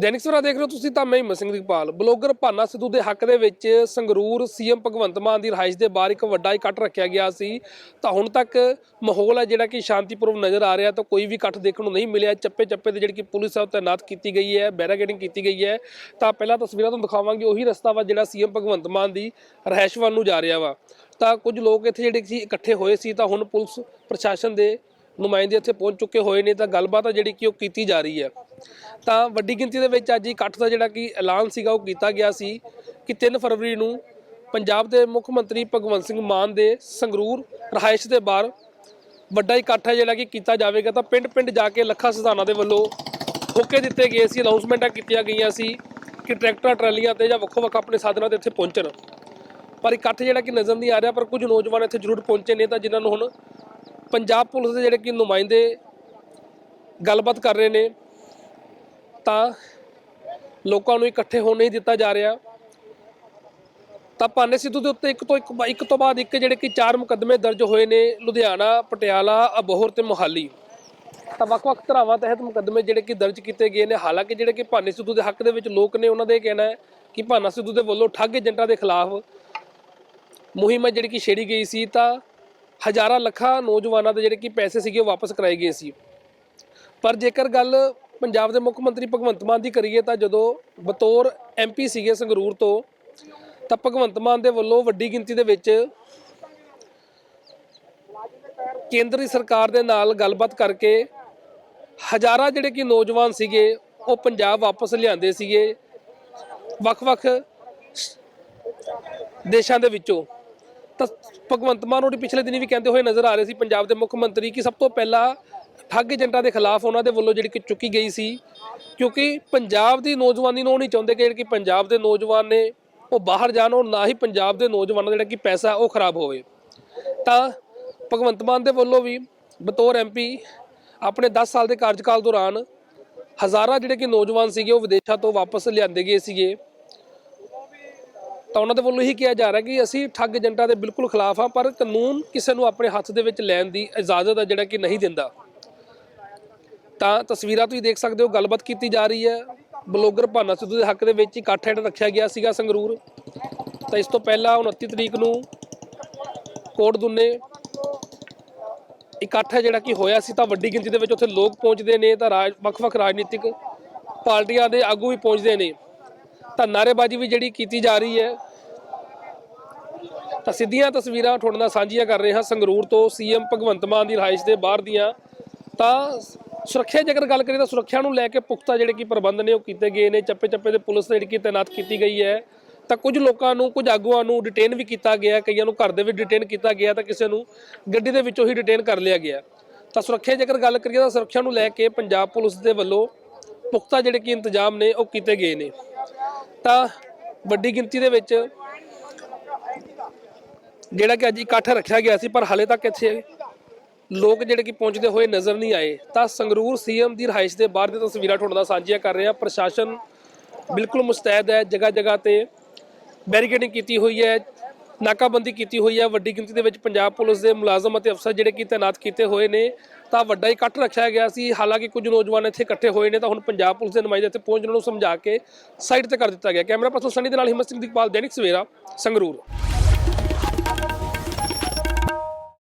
ਦੈਨਿਕ ਸਵਰਾ ਦੇਖ ਰਹੇ ਹੋ ਤੁਸੀਂ ਤਾਂ ਮੈਂ ਹਿੰਮਤ ਸਿੰਘ ਦੀਪਾਲ ਬਲੌਗਰ ਭਾਨਾ ਸਿੱਧੂ ਦੇ ਹੱਕ ਦੇ ਵਿੱਚ ਸੰਗਰੂਰ ਸੀਐਮ ਭਗਵੰਤ ਮਾਨ ਦੀ ਰਿਹਾਇਸ਼ ਦੇ ਬਾਹਰ ਇੱਕ ਵੱਡਾ ਇਕੱਠ ਰੱਖਿਆ ਗਿਆ ਸੀ। ਤਾਂ ਹੁਣ ਤੱਕ ਮਾਹੌਲ ਹੈ ਜਿਹੜਾ ਕਿ ਸ਼ਾਂਤੀਪੂਰਨ ਨਜ਼ਰ ਆ ਰਿਹਾ, ਤਾਂ ਕੋਈ ਵੀ ਇਕੱਠ ਦੇਖਣ ਨੂੰ ਨਹੀਂ ਮਿਲਿਆ। ਚੱਪੇ ਚੱਪੇ ਤੇ ਜਿਹੜੀ ਕਿ ਪੁਲਿਸ ਹੈ, ਉਹ ਤਾਇਨਾਤ ਕੀਤੀ ਗਈ ਹੈ, ਬੈਰੀਕੇਡਿੰਗ ਕੀਤੀ ਗਈ ਹੈ। ਤਾਂ ਪਹਿਲਾਂ ਤਸਵੀਰਾਂ ਤੁਹਾਨੂੰ ਦਿਖਾਵਾਂਗੇ, ਉਹੀ ਰਸਤਾ ਵਾ ਜਿਹੜਾ ਸੀਐਮ ਭਗਵੰਤ ਮਾਨ ਦੀ ਰਿਹਾਇਸ਼ ਵੱਲ ਨੂੰ ਜਾ ਰਿਹਾ ਵਾ। ਤਾਂ ਕੁਝ ਲੋਕ ਇੱਥੇ ਜਿਹੜੇ ਸੀ ਇਕੱਠੇ ਹੋਏ ਸੀ, ਤਾਂ ਹੁਣ ਪੁਲਿਸ ਪ੍ਰਸ਼ਾਸਨ ਦੇ ਨੁਮਾਇੰਦੇ ਇੱਥੇ ਪਹੁੰਚ ਚੁੱਕੇ ਹੋਏ ਨੇ ਤਾਂ ਗੱਲਬਾਤ ਆ ਜਿਹੜੀ ਕਿ ਉਹ ਕੀਤੀ ਜਾ ਰਹੀ ਹੈ। ਤਾਂ ਵੱਡੀ ਗਿਣਤੀ ਦੇ ਵਿੱਚ ਅੱਜ ਇਕੱਠ ਦਾ ਜਿਹੜਾ ਕਿ ਐਲਾਨ ਸੀਗਾ, ਉਹ ਕੀਤਾ ਗਿਆ ਸੀ ਕਿ 3 ਫਰਵਰੀ ਨੂੰ ਪੰਜਾਬ ਦੇ ਮੁੱਖ ਮੰਤਰੀ ਭਗਵੰਤ ਸਿੰਘ ਮਾਨ ਦੇ ਸੰਗਰੂਰ ਰਹਾਇਸ਼ ਦੇ ਬਾਹਰ ਵੱਡਾ ਇਕੱਠ ਹੈ ਜਿਹੜਾ ਕਿ ਕੀਤਾ ਜਾਵੇਗਾ। ਤਾਂ ਪਿੰਡ-ਪਿੰਡ ਜਾ ਕੇ ਲੱਖਾਂ ਸਿਧਾਨਾਂ ਦੇ ਵੱਲੋਂ ਹੋਕੇ ਦਿੱਤੇ ਗਏ ਸੀ, ਅਨਾਉਂਸਮੈਂਟਾਂ ਕੀਤੀਆਂ ਗਈਆਂ ਸੀ ਕਿ ਟਰੈਕਟਰਾਂ, ਟਰਾਲੀਆਂ ਤੇ ਜਾਂ ਵੱਖੋ-ਵੱਖ ਆਪਣੇ ਸਾਧਨਾਂ ਤੇ ਇੱਥੇ ਪਹੁੰਚਣ। ਪਰ ਇਕੱਠ ਜਿਹੜਾ ਕਿ ਨਜ਼ਰ ਨਹੀਂ ਆ ਰਿਹਾ, ਪਰ ਕੁਝ ਨੌਜਵਾਨ ਇੱਥੇ ਜ਼ਰੂਰ ਪਹੁੰਚੇ ਨੇ ਤਾਂ ਜਿਨ੍ਹਾਂ ਨੂੰ ਹੁਣ ਪੰਜਾਬ ਪੁਲਿਸ ਦੇ ਜਿਹੜੇ ਕਿ ਨੁਮਾਇੰਦੇ ਗੱਲਬਾਤ ਕਰ ਰਹੇ ਨੇ, ਤਾਂ ਲੋਕਾਂ ਨੂੰ ਇਕੱਠੇ ਹੋਣ ਨਹੀਂ ਦਿੱਤਾ ਜਾ ਰਿਹਾ। ਤਾਂ ਭਾਨੇ ਸਿੱਧੂ ਦੇ ਉੱਤੇ ਇੱਕ ਤੋਂ ਇੱਕ ਇੱਕ ਤੋਂ ਬਾਅਦ ਇੱਕ ਜਿਹੜੇ ਕਿ ਚਾਰ ਮੁਕੱਦਮੇ ਦਰਜ ਹੋਏ ਨੇ, ਲੁਧਿਆਣਾ, ਪਟਿਆਲਾ, ਅਬੋਹਰ ਤੇ ਮੋਹਾਲੀ। ਤਾਂ ਵੱਖ-ਵੱਖ ਧਰਾਵਾਂ ਤਹਿਤ ਮੁਕੱਦਮੇ ਜਿਹੜੇ ਕਿ ਦਰਜ ਕੀਤੇ ਗਏ ਨੇ, ਹਾਲਾਂਕਿ ਜਿਹੜੇ ਕਿ ਭਾਨੇ ਸਿੱਧੂ ਦੇ ਹੱਕ ਦੇ ਵਿੱਚ ਲੋਕ ਨੇ, ਉਹਨਾਂ ਦਾ ਇਹ ਕਹਿਣਾ ਹੈ ਕਿ ਭਾਨਾ ਸਿੱਧੂ ਦੇ ਵੱਲੋਂ ਠੱਗ ਏਜੰਟਾਂ ਦੇ ਖਿਲਾਫ ਮੁਹਿੰਮ ਹੈ ਜਿਹੜੀ ਕਿ ਛੇੜੀ ਗਈ ਸੀ। ਤਾਂ ਹਜ਼ਾਰਾਂ ਲੱਖਾਂ ਨੌਜਵਾਨਾਂ ਦੇ ਜਿਹੜੇ ਕਿ ਪੈਸੇ ਸੀਗੇ ਉਹ ਵਾਪਸ ਕਰਾਏ ਗਏ ਸੀ। ਪਰ ਜੇਕਰ ਗੱਲ ਪੰਜਾਬ ਦੇ ਮੁੱਖ ਮੰਤਰੀ ਭਗਵੰਤ ਮਾਨ ਦੀ ਕਰੀਏ ਤਾਂ ਜਦੋਂ ਬਤੌਰ ਐਮਪੀ ਸੀਗੇ ਸੰਗਰੂਰ ਤੋਂ, ਤਾਂ ਭਗਵੰਤ ਮਾਨ ਦੇ ਵੱਲੋਂ ਵੱਡੀ ਗਿਣਤੀ ਦੇ ਵਿੱਚ ਕੇਂਦਰੀ ਸਰਕਾਰ ਦੇ ਨਾਲ ਗੱਲਬਾਤ ਕਰਕੇ ਹਜ਼ਾਰਾਂ ਜਿਹੜੇ ਕਿ ਨੌਜਵਾਨ ਸੀਗੇ, ਉਹ ਪੰਜਾਬ ਵਾਪਸ ਲਿਆਂਦੇ ਸੀਗੇ ਵੱਖ-ਵੱਖ ਦੇਸ਼ਾਂ ਦੇ ਵਿੱਚੋਂ। ਤਾਂ ਭਗਵੰਤ ਮਾਨ ਉਹਦੇ ਪਿਛਲੇ ਦਿਨੀ ਵੀ ਕਹਿੰਦੇ ਹੋਏ ਨਜ਼ਰ ਆ ਰਹੇ ਸੀ, ਪੰਜਾਬ ਦੇ ਮੁੱਖ ਮੰਤਰੀ ਕਿ ਸਭ ਤੋਂ ਪਹਿਲਾਂ ਠੱਗ ਏਜੰਟਾਂ ਦੇ ਖਿਲਾਫ ਉਹਨਾਂ ਦੇ ਵੱਲੋਂ ਜਿਹੜੀ ਕਿ ਚੁੱਕੀ ਗਈ ਸੀ। ਕਿਉਂਕਿ ਪੰਜਾਬ ਦੀ ਨੌਜਵਾਨੀ ਨੂੰ ਉਹ ਨਹੀਂ ਚਾਹੁੰਦੇ ਕਿ ਜਿਹੜੀ ਕਿ ਪੰਜਾਬ ਦੇ ਨੌਜਵਾਨ ਨੇ ਉਹ ਬਾਹਰ ਜਾਣ ਔਰ ਨਾ ਹੀ ਪੰਜਾਬ ਦੇ ਨੌਜਵਾਨਾਂ ਦਾ ਜਿਹੜਾ ਕਿ ਪੈਸਾ ਉਹ ਖਰਾਬ ਹੋਵੇ। ਤਾਂ ਭਗਵੰਤ ਮਾਨ ਦੇ ਵੱਲੋਂ ਵੀ ਬਤੌਰ ਐਮਪੀ ਆਪਣੇ 10 ਸਾਲ ਦੇ ਕਾਰਜਕਾਲ ਦੌਰਾਨ ਹਜ਼ਾਰਾਂ ਜਿਹੜੇ ਕਿ ਨੌਜਵਾਨ ਸੀਗੇ ਉਹ ਵਿਦੇਸ਼ਾਂ ਤੋਂ ਵਾਪਸ ਲਿਆਂਦੇ ਗਏ ਸੀਗੇ। ਤਾਂ ਉਹਨਾਂ ਦੇ ਵੱਲੋਂ ਇਹੀ ਕਿਹਾ ਜਾ ਰਿਹਾ ਕਿ ਅਸੀਂ ਠੱਗ ਏਜੰਟਾਂ ਦੇ ਬਿਲਕੁਲ ਖਿਲਾਫ ਹਾਂ, ਪਰ ਕਾਨੂੰਨ ਕਿਸੇ ਨੂੰ ਆਪਣੇ ਹੱਥ ਦੇ ਵਿੱਚ ਲੈਣ ਦੀ ਇਜਾਜ਼ਤ ਹੈ ਜਿਹੜਾ ਕਿ ਨਹੀਂ ਦਿੰਦਾ। ਤਾਂ ਤਸਵੀਰਾਂ ਤੁਸੀਂ ਦੇਖ ਸਕਦੇ ਹੋ, ਗੱਲਬਾਤ ਕੀਤੀ ਜਾ ਰਹੀ ਹੈ। ਬਲੌਗਰ ਭਾਨਾ ਸਿੱਧੂ ਦੇ ਹੱਕ ਦੇ ਵਿੱਚ ਇਕੱਠ ਜਿਹੜਾ ਰੱਖਿਆ ਗਿਆ ਸੀਗਾ ਸੰਗਰੂਰ। ਤਾਂ ਇਸ ਤੋਂ ਪਹਿਲਾਂ 29 ਤਰੀਕ ਨੂੰ ਕੋਟ ਦੁੰਨੇ ਇਕੱਠ ਹੈ ਜਿਹੜਾ ਕਿ ਹੋਇਆ ਸੀ, ਤਾਂ ਵੱਡੀ ਗਿਣਤੀ ਦੇ ਵਿੱਚ ਉੱਥੇ ਲੋਕ ਪਹੁੰਚਦੇ ਨੇ, ਤਾਂ ਰਾਜ ਵੱਖ-ਵੱਖ ਰਾਜਨੀਤਿਕ ਪਾਰਟੀਆਂ ਦੇ ਆਗੂ ਵੀ ਪਹੁੰਚਦੇ ਨੇ। ਤਾਂ ਨਾਅਰੇਬਾਜ਼ੀ ਵੀ ਜਿਹੜੀ ਕੀਤੀ ਜਾ ਰਹੀ ਹੈ, ਤਾਂ ਸਿੱਧੀਆਂ ਤਸਵੀਰਾਂ ਤੁਹਾਡੇ ਨਾਲ ਸਾਂਝੀਆਂ ਕਰ ਰਹੇ ਹਾਂ ਸੰਗਰੂਰ ਤੋਂ ਸੀਐਮ ਭਗਵੰਤ ਮਾਨ ਦੀ ਰਿਹਾਇਸ਼ ਦੇ ਬਾਹਰ ਦੀਆਂ। ਤਾਂ ਸੁਰੱਖਿਆ ਜੇਕਰ ਗੱਲ ਕਰੀਏ ਤਾਂ ਸੁਰੱਖਿਆ ਨੂੰ ਲੈ ਕੇ ਪੁਖਤਾ ਜਿਹੜੇ ਕਿ ਪ੍ਰਬੰਧ ਨੇ ਉਹ ਕੀਤੇ ਗਏ ਨੇ ਚੱਪੇ ਚੱਪੇ ਤੇ ਪੁਲਿਸ ਜਿਹੜੀ ਕਿ ਤਾਇਨਾਤ ਕੀਤੀ ਗਈ ਹੈ। ਤਾਂ ਕੁਝ ਲੋਕਾਂ ਨੂੰ, ਕੁਝ ਆਗੂਆਂ ਨੂੰ ਡਿਟੇਨ ਵੀ ਕੀਤਾ ਗਿਆ, ਕਈਆਂ ਨੂੰ ਘਰ ਦੇ ਵਿੱਚ ਡਿਟੇਨ ਕੀਤਾ ਗਿਆ, ਤਾਂ ਕਿਸੇ ਨੂੰ ਗੱਡੀ ਦੇ ਵਿੱਚੋਂ ਹੀ ਡਿਟੇਨ ਕਰ ਲਿਆ ਗਿਆ। ਤਾਂ ਸੁਰੱਖਿਆ ਜੇਕਰ ਗੱਲ ਕਰੀਏ ਤਾਂ ਸੁਰੱਖਿਆ ਨੂੰ ਲੈ ਕੇ ਪੰਜਾਬ ਪੁਲਿਸ ਦੇ ਵੱਲੋਂ ਪੁਖਤਾ ਜਿਹੜੇ ਕਿ ਇੰਤਜ਼ਾਮ ਨੇ, ਉਹ ਕੀਤੇ ਗਏ ਨੇ। ਤਾਂ ਵੱਡੀ ਗਿਣਤੀ ਦੇ ਵਿੱਚ ਜਿਹੜਾ ਕਿ ਅੱਜ ਇਕੱਠ ਰੱਖਿਆ ਗਿਆ ਸੀ, ਪਰ ਹਾਲੇ ਤੱਕ ਇੱਥੇ ਲੋਕ ਜਿਹੜੇ ਕਿ ਪਹੁੰਚਦੇ ਹੋਏ ਨਜ਼ਰ ਨਹੀਂ ਆਏ। ਤਾਂ ਸੰਗਰੂਰ ਸੀਐਮ ਦੀ ਰਿਹਾਇਸ਼ ਦੇ ਬਾਹਰ ਦੀਆਂ ਤਸਵੀਰਾਂ ਤੁਹਾਡੇ ਨਾਲ ਸਾਂਝੀਆਂ ਕਰ ਰਹੇ। ਹਾਂ ਪ੍ਰਸ਼ਾਸਨ ਬਿਲਕੁਲ ਮੁਸਤੈਦ ਹੈ ਜਗ੍ਹਾ ਜਗ੍ਹਾ ਤੇ ਬੈਰੀਕੇਡਿੰਗ ਕੀਤੀ ਹੋਈ ਹੈ। ਨਾਕਾਬੰਦੀ ਕੀਤੀ ਹੋਈ ਹੈ। ਵੱਡੀ ਗਿਣਤੀ ਦੇ ਵਿੱਚ ਪੰਜਾਬ ਪੁਲਿਸ ਦੇ ਮੁਲਾਜ਼ਮ ਅਤੇ ਅਫਸਰ ਜਿਹੜੇ ਕਿ ਤਾਇਨਾਤ ਕੀਤੇ ਹੋਏ ਨੇ, ਤਾਂ ਵੱਡਾ ਇਕੱਠ ਰੱਖਿਆ ਗਿਆ ਸੀ। ਹਾਲਾਂਕਿ ਕੁਝ ਨੌਜਵਾਨ ਇੱਥੇ ਇਕੱਠੇ ਹੋਏ ਨੇ, ਤਾਂ ਹੁਣ ਪੰਜਾਬ ਪੁਲਿਸ ਦੇ ਨੁਮਾਇੰਦੇ ਇੱਥੇ ਪਹੁੰਚ ਉਹਨਾਂ ਨੂੰ ਸਮਝਾ ਕੇ ਸਾਈਡ ਤੇ ਕਰ ਦਿੱਤਾ ਗਿਆ। ਕੈਮਰਾ ਪਰਸਨ ਸਨੀ ਦੇ ਨਾਲ ਹਿੰਮਤ ਸਿੰਘ ਦੀਪਾਲ, ਦੈਨਿਕ ਸਵੇਰਾ, ਸੰਗਰੂਰ।